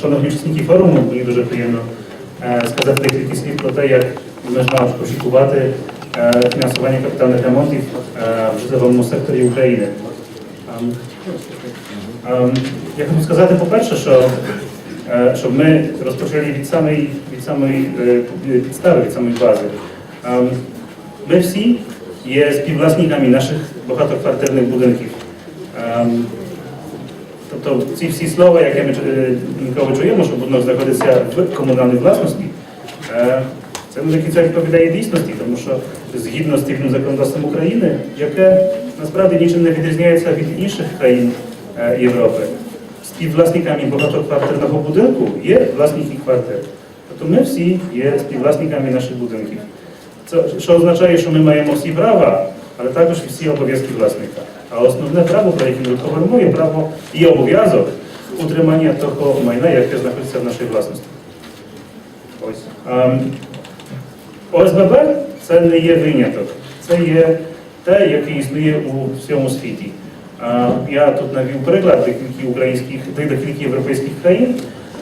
Шановні учасники форуму, мені дуже приємно е, сказати декілька слів про те, як можна очікувати е, фінансування капітальних ремонтів е, в житловому секторі України. Я хочу сказати, по-перше, що щоб ми розпочали від самої, від самої підстави, від самої бази. Ми всі є співвласниками наших багатоквартирних будинків. Тобто ці всі слова, які ми е, чуємо, що будинок знаходиться в комунальній власності, е, це не до кінця відповідає дійсності, тому що згідно з цивільним законодавством України, яке насправді нічим не відрізняється від інших країн е, Європи, співвласниками багатоквартирного будинку є власники квартир. Тобто ми всі є співвласниками наших будинків. Це що означає, що ми маємо всі права, але також і всі обов'язки власника. А основне право, про яке ми говоримо, є право і обов'язок утримання того майна, яке знаходиться в нашій власності. Ось. Ем, ОСББ це не є виняток, це є те, яке існує у всьому світі. Е, Я тут навів приклад декілька українських, декілька європейських країн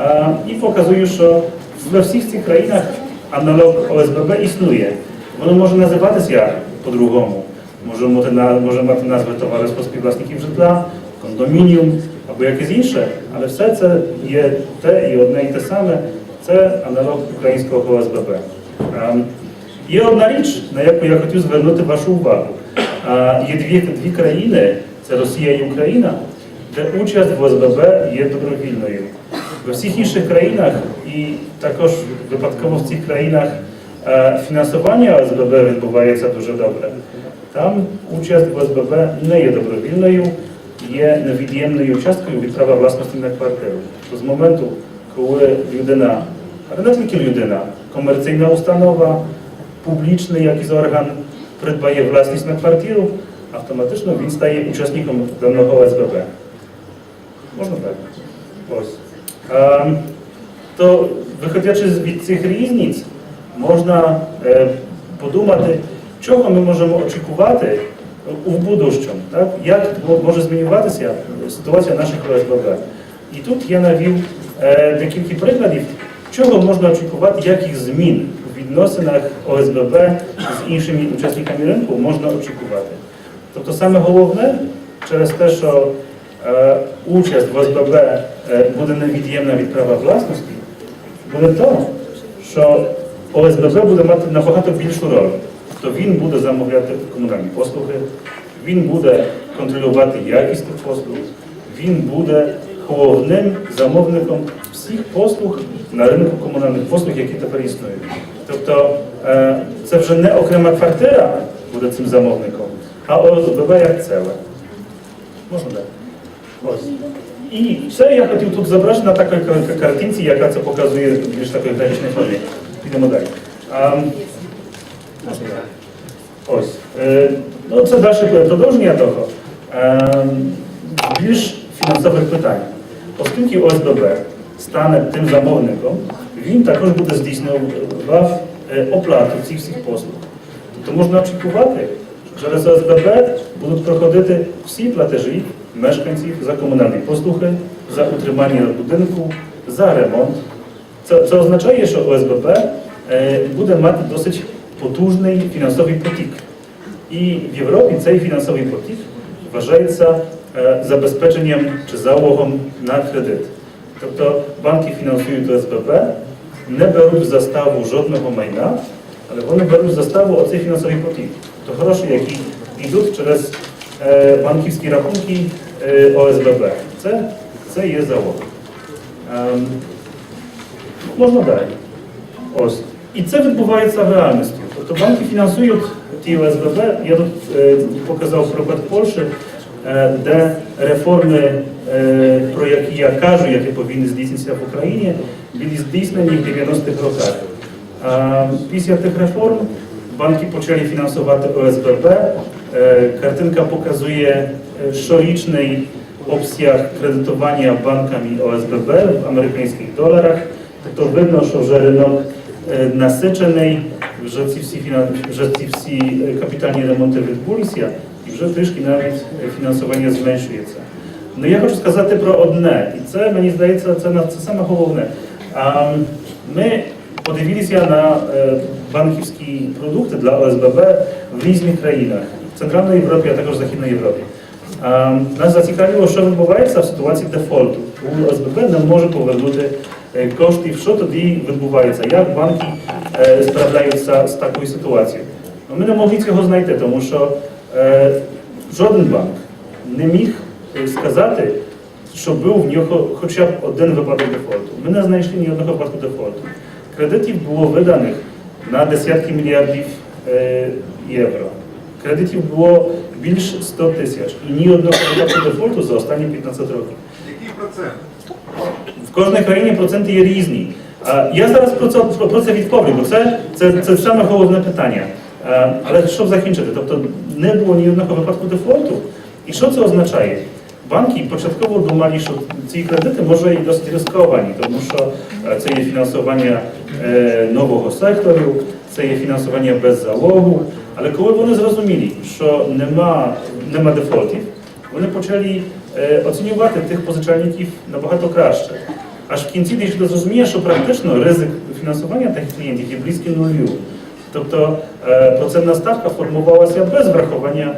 е, і показую, що в всіх цих країнах аналог ОСББ існує. Воно може називатися по-другому. Може мати, може мати назви товариство співвласників житла, кондомініум або якесь інше, але все це є те і одне і те саме. Це аналог українського ОСББ. Ем, Є одна річ, на яку я хотів звернути вашу увагу. Е, Є дві, дві країни, це Росія і Україна, де участь в ОСББ є добровільною. В всіх інших країнах і також випадково в цих країнах е, фінансування ОСББ відбувається дуже добре. Там участь в ОСББ не є добровільною, є невід'ємною часткою від права власності на квартиру. З моменту, коли людина, але не тільки людина, комерційна установа, публічний якийсь орган придбає власність на квартиру, автоматично він стає учасником даного ОСББ. Можна так? Ось. Ем, то виходячи від цих різниць, можна е, подумати, чого ми можемо очікувати у будущому, так? як може змінюватися ситуація наших ОСББ. І тут я навів е, декілька прикладів, чого можна очікувати, яких змін у відносинах ОСББ з іншими учасниками ринку можна очікувати. Тобто саме головне через те, що е, участь в ОСББ е, буде невід'ємна від права власності, буде то, що ОСББ буде мати набагато більшу роль. Тобто він буде замовляти комунальні послуги, він буде контролювати якість тих послуг, він буде головним замовником всіх послуг на ринку комунальних послуг, які тепер існують. Тобто е, це вже не окрема квартира буде цим замовником, а ОСББ як ціле. Можна далі? Ось. І все я хотів тут зображити на такій картинці, яка це показує більш такої графічній формі. Підемо далі. А, можна далі? Ось. Е, ну, це далі продовження того. Е, більш фінансових питань. Оскільки ОСББ стане тим замовником, він також буде здійснював е, оплату цих всіх послуг. Тобто можна очікувати, що через ОСББ будуть проходити всі платежі мешканців за комунальні послуги, за утримання будинку, за ремонт. Це, це означає, що ОСББ е, буде мати досить потужний фінансовий потік. І в Європі цей фінансовий потік вважається е, забезпеченням чи залогом на кредит. Тобто банки фінансують ОСББ, не беруть в заставу жодного майна, але вони беруть в заставу оцей фінансовий потік. Тобто гроші, які йдуть через е, банківські рахунки е, ОСББ. Це, це є залог. Ем, Можна далі. Ось. І це відбувається в реальності. Тобто банки фінансують ті ОСББ. Я тут е, показав приклад Польщі, е, де реформи, е, про які я кажу, які повинні здійснитися в Україні, були здійснені в 90-х роках. А після тих реформ банки почали фінансувати ОСББ. Е, Картинка показує е, щорічний обсяг кредитування банками ОСББ в американських доларах. Тобто видно, що вже ринок е, насичений, вже ці всі, вже ці всі капітальні ремонти відбулися, і вже трішки навіть фінансування зменшується. Ну я хочу сказати про одне, і це мені здається, це, це саме головне. А, ми подивилися на е, банківські продукти для ОСББ в різних країнах в Центральній Європі, а також в Західній Європі. А, нас зацікавило, що відбувається в ситуації дефолту. Коли ОСББ не може повернути е, коштів, що тоді відбувається, як банки справляються з такою ситуацією. Ну, Ми не могли цього знайти, тому що е, жоден банк не міг е, сказати, що був в нього хоча б один випадок дефолту. Ми не знайшли ні одного випадку дефолту. Кредитів було виданих на десятки мільярдів е, євро. Кредитів було більш 100 тисяч. І ні одного випадку дефолту за останні 15 років. Який процент? В кожній країні проценти є різні. Я зараз про це, про це відповім, бо це, це, це саме головне питання. Але щоб закінчити, тобто не було ні одного випадку дефолту. І що це означає? Банки початково думали, що ці кредити може і досить рисковані, тому що це є фінансування е, нового сектору, це є фінансування без залогу. Але коли вони зрозуміли, що нема, нема дефолтів, вони почали е, оцінювати тих позичальників набагато краще. Аж в кінці до зрозуміння, що практично ризик фінансування тих клієнтів є близький нулю. Тобто е, процентна ставка формувалася без врахування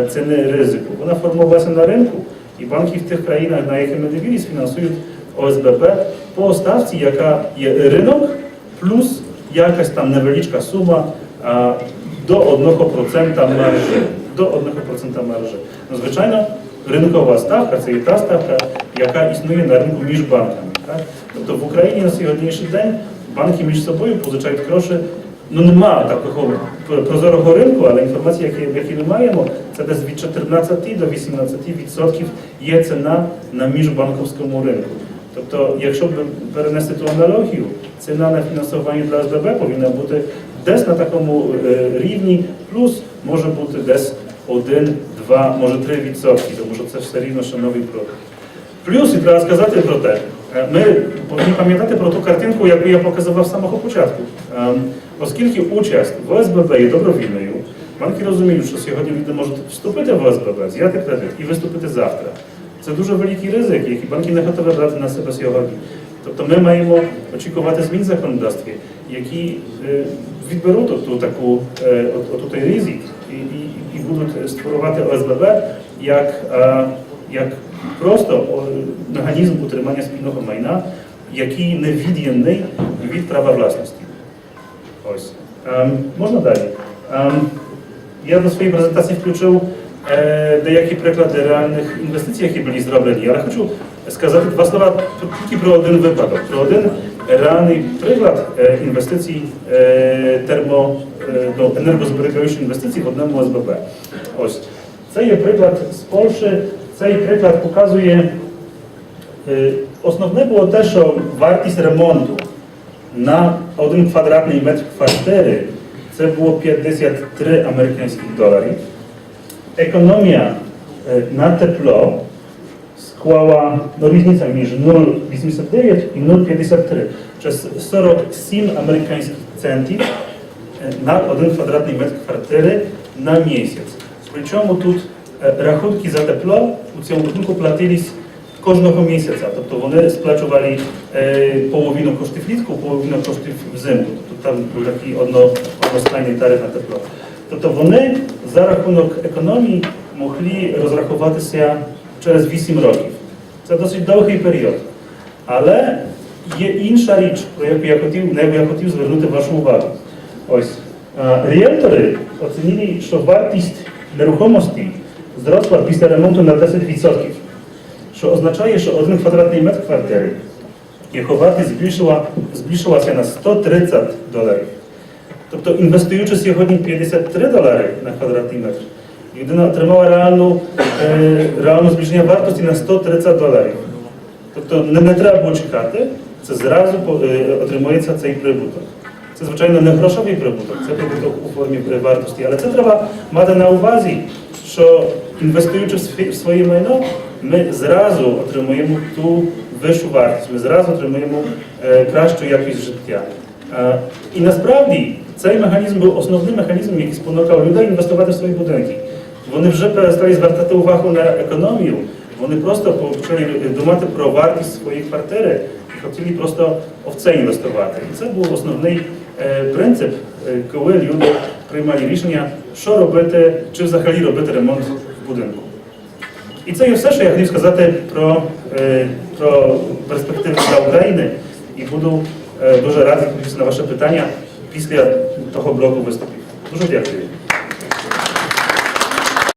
е, ціни ризику. Вона формувалася на ринку, і банки в тих країнах, на які ми дивились, фінансують ОСББ по ставці, яка є ринок, плюс якась там невеличка сума е, до 1% маржі. До 1% маржі. Ну, звичайно, ринкова ставка це і та ставка, яка існує на ринку між банками. Так? Тобто в Україні на сьогоднішній день банки між собою позичають гроші. Ну нема такого прозорого ринку, але інформація, яку, ми маємо, це десь від 14 до 18 відсотків є ціна на міжбанковському ринку. Тобто, якщо б перенести ту аналогію, ціна на фінансування для СББ повинна бути десь на такому е, рівні, плюс може бути десь 1, 2, може 3 відсотки, тому що це все рівно ще новий продукт. Плюс і треба сказати про те, ми повинні пам'ятати про ту картинку, яку я показував з самого початку. Ем, Оскільки участь в ОСББ є добровільною, банки розуміють, що сьогодні люди можуть вступити в ОСББ, взяти кредит і виступити завтра. Це дуже великий ризик, який банки не готові брати на себе сьогодні. Тобто ми маємо очікувати змін в законодавстві, які е, відберуть ту таку е, от- от той ризик і, і, і будуть створювати ОСББ як, е, як просто механізм утримання спільного майна, який не від'ємний від права власності. Ось. Ем, можна далі. Ем, я до своєї презентації включив е, деякі приклади реальних інвестицій, які були зроблені. Але хочу сказати два слова тільки про один випадок, про один реальний приклад е, інвестицій е, термо, е, ну, енергозберігаючих інвестицій в одному СББ. Ось. Це є приклад з Польщі. Цей приклад показує Е, Основне було те, що вартість ремонту на один квадратний метр квартири це було 53 американських доларів. Економія е, на тепло склала no, різниця між 0,89 і 0,53. Це 47 американських центів е, на один квадратний метр квартири на місяць. Причому тут за тепло у цьому будинку платились кожного місяця. Тобто вони сплачували е, половину коштів влітку, половину коштів взимку. Тобто там був такий одно, одностайний тариф на тепло. Тобто вони за рахунок економії могли розрахуватися через 8 років. Це досить довгий період. Але є інша річ, про яку я хотів, на яку я хотів звернути вашу увагу. Ось е, ріелтори оцінили, що вартість нерухомості зросла після ремонту на 10%, що означає, що один квадратний метр квартири, його вартість збільшила, збільшилася на 130 доларів. Тобто, інвестуючи сьогодні 53 долари на квадратний метр, людина отримала реальну, е, реальне збільшення вартості на 130 доларів. Тобто не, не треба було чекати, це зразу по- е, отримується цей прибуток. Це, звичайно, не грошовий прибуток, це прибуток у формі е, вартості. Але це треба мати на увазі, що інвестуючи в своє майно, ми зразу отримуємо ту вищу вартість, ми зразу отримуємо е, кращу якість життя. Е, і насправді цей механізм був основним механізмом, який спонукав людей інвестувати в свої будинки. Вони вже перестали звертати увагу на економію Вони просто почали думати про вартість своєї квартири і хотіли просто в це інвестувати. І це був основний е, принцип, коли люди приймали рішення, що робити, чи взагалі робити ремонт будинку. І це є все, що я хотів сказати про, е, про перспективи для України. І буду е, дуже радий відповісти на ваше питання після того блоку виступів. Дуже дякую.